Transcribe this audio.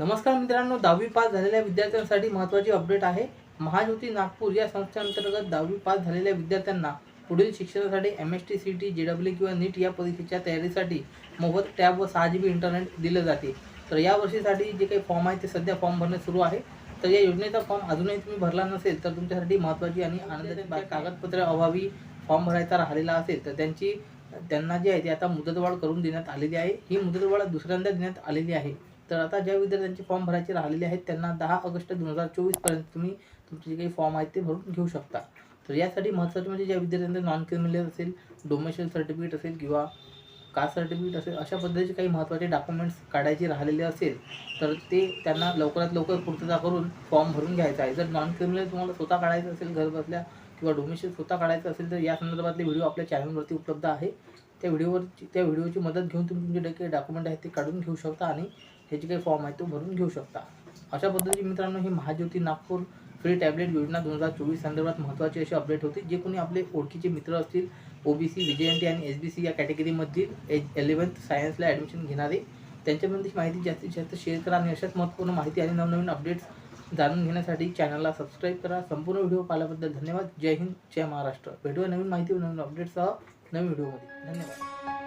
नमस्कार मित्रांनो दहावी पास झालेल्या विद्यार्थ्यांसाठी महत्त्वाची अपडेट आहे. महाज्योती नागपूर या संस्थेअंतर्गत दहावी पास झालेल्या विद्यार्थ्यांना पुढील शिक्षणासाठी M S T C T J W किंवा नीट या परीक्षेच्या तयारीसाठी मोफत टॅब व सहा जी बी इंटरनेट दिलं जाते. तर या वर्षीसाठी जे काही फॉर्म आहे ते सध्या फॉर्म भरणे सुरू आहे. तर या योजनेचा फॉर्म अजूनही तुम्ही भरला नसेल तर तुमच्यासाठी महत्त्वाची आणि आनंदाची बा- कागदपत्रे अभावी फॉर्म भरायचा राहिलेला असेल तर त्यांची त्यांना जी आहे ती आता मुदतवाढ करून देण्यात आलेली आहे. ही मुदतवाढ दुसऱ्यांदा देण्यात आलेली आहे. तर आता ज्या विद्यार्थ्यांचे फॉर्म भरायचे राहिलेले आहेत त्यांना दहा ऑगस्ट दोन हजार चोवीसपर्यंत तुम्ही तुमचे जे काही फॉर्म आहेत ते भरून घेऊ शकता. तर यासाठी महत्त्वाचे म्हणजे ज्या विद्यार्थ्यांचं नॉन क्रिमिनल असेल डोमेशन सर्टिफिकेट असेल किंवा कास्ट सर्टिफिकेट असेल अशा पद्धतीचे काही महत्त्वाचे डॉक्युमेंट्स काढायचे राहिलेले असेल तर ते त्यांना लवकरात लवकर पूर्तता करून फॉर्म भरून घ्यायचा आहे. जर नॉन क्रिमिनल तुम्हाला स्वतः काढायचं असेल घर बसल्या किंवा डोमेशन स्वतः काढायचं असेल तर या संदर्भातले व्हिडिओ आपल्या चॅनलवरती उपलब्ध आहे. त्या व्हिडिओवर त्या व्हिडिओची मदत घेऊन तुम्ही तुमचे जे काही डॉक्युमेंट आहेत ते काढून घेऊ शकता आणि हे जे काही फॉर्म आहे तो भरून घेऊ शकता. अशा पद्धतीने मित्रांनो ही महाज्योती नागपूर फ्री टॅबलेट योजना दोन हजार चोवीस संदर्भात महत्त्वाची अशी अपडेट होती जे कोणी आपले ओळखीचे मित्र असतील O B C V J N T आणि एस बी सी या कॅटेगरीमधील एज एलेवन्थ सायन्सला ॲडमिशन घेणारे त्यांच्याबद्दलची माहिती जास्तीत जास्त शेअर करा आणि अशाच महत्त्वपूर्ण माहिती आणि नवनवीन अपडेट्स जाणून घेण्यासाठी चॅनलला सबस्क्राईब करा. संपूर्ण व्हिडिओ पाहिल्याबद्दल धन्यवाद. जय हिंद जय महाराष्ट्र. भेटूया नवीन माहिती व नवीन अपडेटसह नवीन व्हिडिओमध्ये धन्यवाद.